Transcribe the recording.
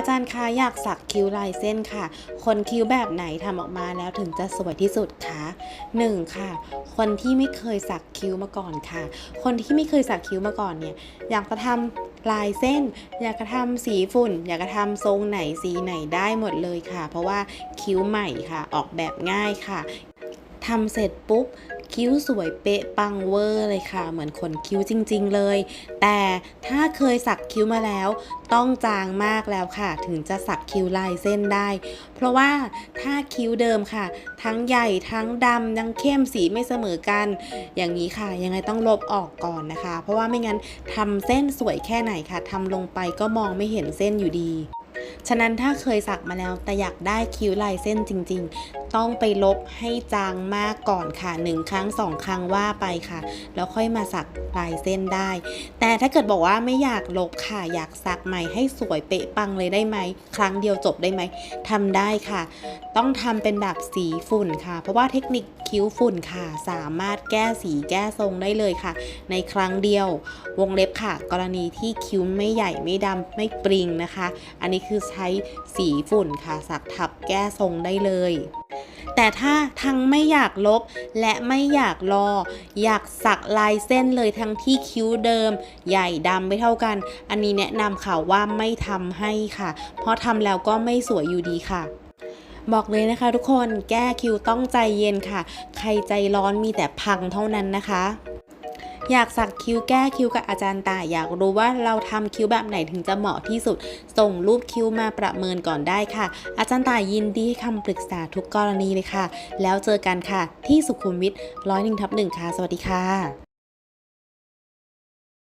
อาจารย์คะอยากสักคิ้วลายเส้นค่ะ คนคิ้วแบบไหนทำออกมาแล้วถึงจะสวยที่สุดคะหนึ่งค่ะ คนที่ไม่เคยสักคิ้วมาก่อนค่ะ คนที่ไม่เคยสักคิ้วมาก่อนเนี่ยอยากจะทำลายเส้น อยากจะทำสีฝุ่น อยากจะทำทรงไหนสีไหนได้หมดเลยค่ะ เพราะว่าคิ้วใหม่ค่ะ ออกแบบง่ายค่ะทำเสร็จปุ๊บ คิ้วสวยเป๊ะปังเวอร์เลยค่ะ เหมือนขนคิ้วจริง ๆ เลย แต่ถ้าเคยสักคิ้วมาแล้ว ต้องจางมากแล้วค่ะ ถึงจะสักคิ้วลายเส้นได้ เพราะว่าถ้าคิ้วเดิมค่ะ ทั้งใหญ่ทั้งดำทั้งเข้มสีไม่เสมอกัน อย่างนี้ค่ะ ยังไงต้องลบออกก่อนนะคะ เพราะว่าไม่งั้นทำเส้นสวยแค่ไหนค่ะทำลงไปก็มองไม่เห็นเส้นอยู่ดีฉะนั้นถ้าเคยสักมาแล้วแต่อยากได้คิ้วลายเส้นจริง ๆต้องไปลบให้จางมากก่อนค่ะหนึ่งครั้งสองครั้งว่าไปค่ะ แล้วค่อยมาสักลายเส้นได้ แต่ถ้าเกิดบอกว่าไม่อยากลบค่ะ อยากสักใหม่ให้สวยเป๊ะปังเลยได้ไหม ครั้งเดียวจบได้ไหมทำได้ค่ะ ต้องทำเป็นแบบสีฝุ่นค่ะ เพราะว่าเทคนิคคิ้วฝุ่นค่ะ สามารถแก้สีแก้ทรงได้เลยค่ะ ในครั้งเดียววงเล็บค่ะ กรณีที่คิ้วไม่ใหญ่ไม่ดำไม่ปริงนะคะ อันนี้คือใช้สีฝุ่นค่ะ สักทับแก้ทรงได้เลย แต่ถ้าทั้งไม่อยากลบและไม่อยากรอ อยากสักลายเส้นเลยทั้งที่คิ้วเดิม ใหญ่ดำไม่เท่ากัน อันนี้แนะนำค่ะว่าไม่ทำให้ค่ะ เพราะทำแล้วก็ไม่สวยอยู่ดีค่ะบอกเลยนะคะทุกคนแก้คิวต้องใจเย็นค่ะ ใครใจร้อนมีแต่พังเท่านั้นนะคะ อยากสักคิ้วแก้คิ้วกับอาจารย์ตายอยากรู้ว่าเราทำคิ้วแบบไหนถึงจะเหมาะที่สุด ส่งรูปคิ้วมาประเมินก่อนได้ค่ะ อาจารย์ตายยินดีให้คำปรึกษาทุกกรณีเลยค่ะ แล้วเจอกันค่ะ ที่สุขุมวิทร้อยหนึ่งทับหนึ่งค่ะ สวัสดีค่ะ